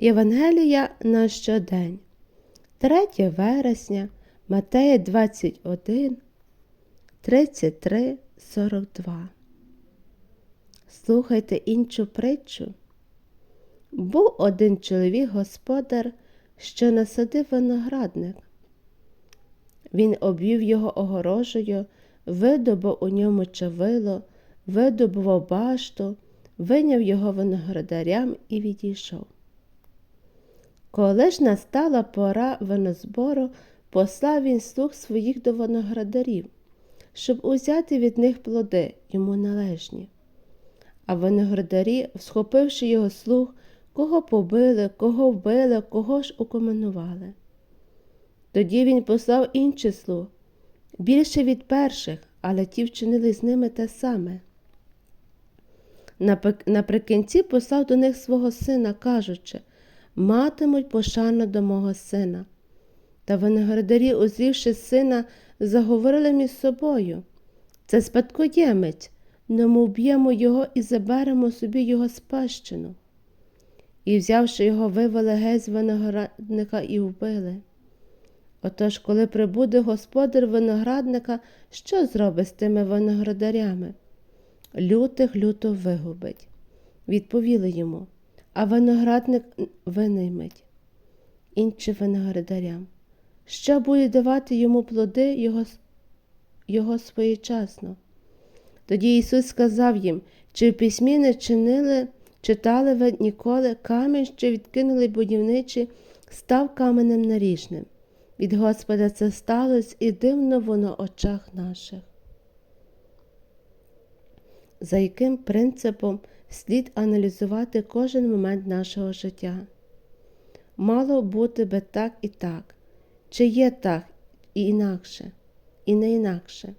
Євангелія на щодень. 3 вересня, Матея 21, 33, 42. Слухайте іншу притчу. Був один чоловік господар, що насадив виноградник. Він обвів його огорожею, видобув у ньому чавило, видобував башту, виняв його виноградарям і відійшов. Коли ж настала пора винозбору, послав він слуг своїх до виноградарів, щоб узяти від них плоди йому належні. А виноградарі, схопивши його слуг, кого побили, кого вбили, кого ж укоменували. Тоді він послав інших слуг, більше від перших, але ті вчинили з ними те саме. Наприкінці послав до них свого сина, кажучи матимуть пошану до мого сина. Та виноградарі, узрівши сина, заговорили між собою. Це спадкоємець, не ми вб'ємо його і заберемо собі його спадщину. І, взявши його, вивели геть виноградника і вбили. Отож, коли прибуде господар виноградника, що зробить з тими виноградарями? Лютих люто вигубить. Відповіли йому, а виноградник винаймить іншим виноградарям. Що буде давати йому плоди його, його своєчасно? Тоді Ісус сказав їм, чи в письмі не чинили, читали ви ніколи камінь, що відкинули будівничі, став каменем наріжним. Від Господа це сталося і дивно воно в очах наших. За яким принципом слід аналізувати кожен момент нашого життя? Мало бути би так і так, чи є так і інакше, і не інакше.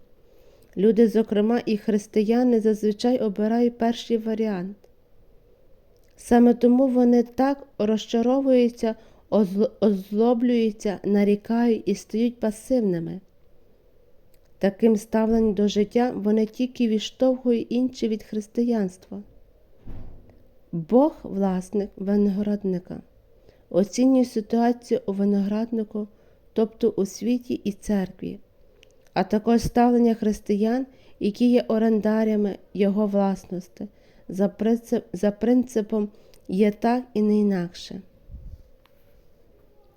Люди, зокрема, і християни зазвичай обирають перший варіант. Саме тому вони так розчаровуються, озлоблюються, нарікають і стають пасивними. Таким ставленням до життя вони тільки відштовхують інші від християнства. Бог, власник виноградника, оцінює ситуацію у винограднику, тобто у світі і церкві, а також ставлення християн, які є орендарями Його власності, за, принцип, за принципом є так і не інакше.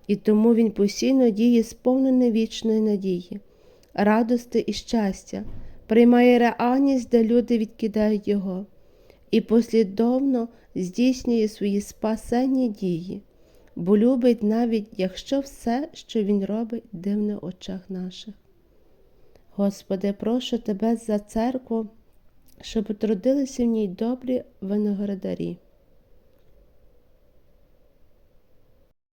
І тому він постійно діє сповнений вічної надії, радости і щастя, приймає реальність, де люди відкидають його, і послідовно здійснює свої спасенні дії, бо любить навіть якщо все, що він робить, дивне в очах наших. Господи, прошу Тебе за церкву, щоб трудилися в ній добрі виноградарі.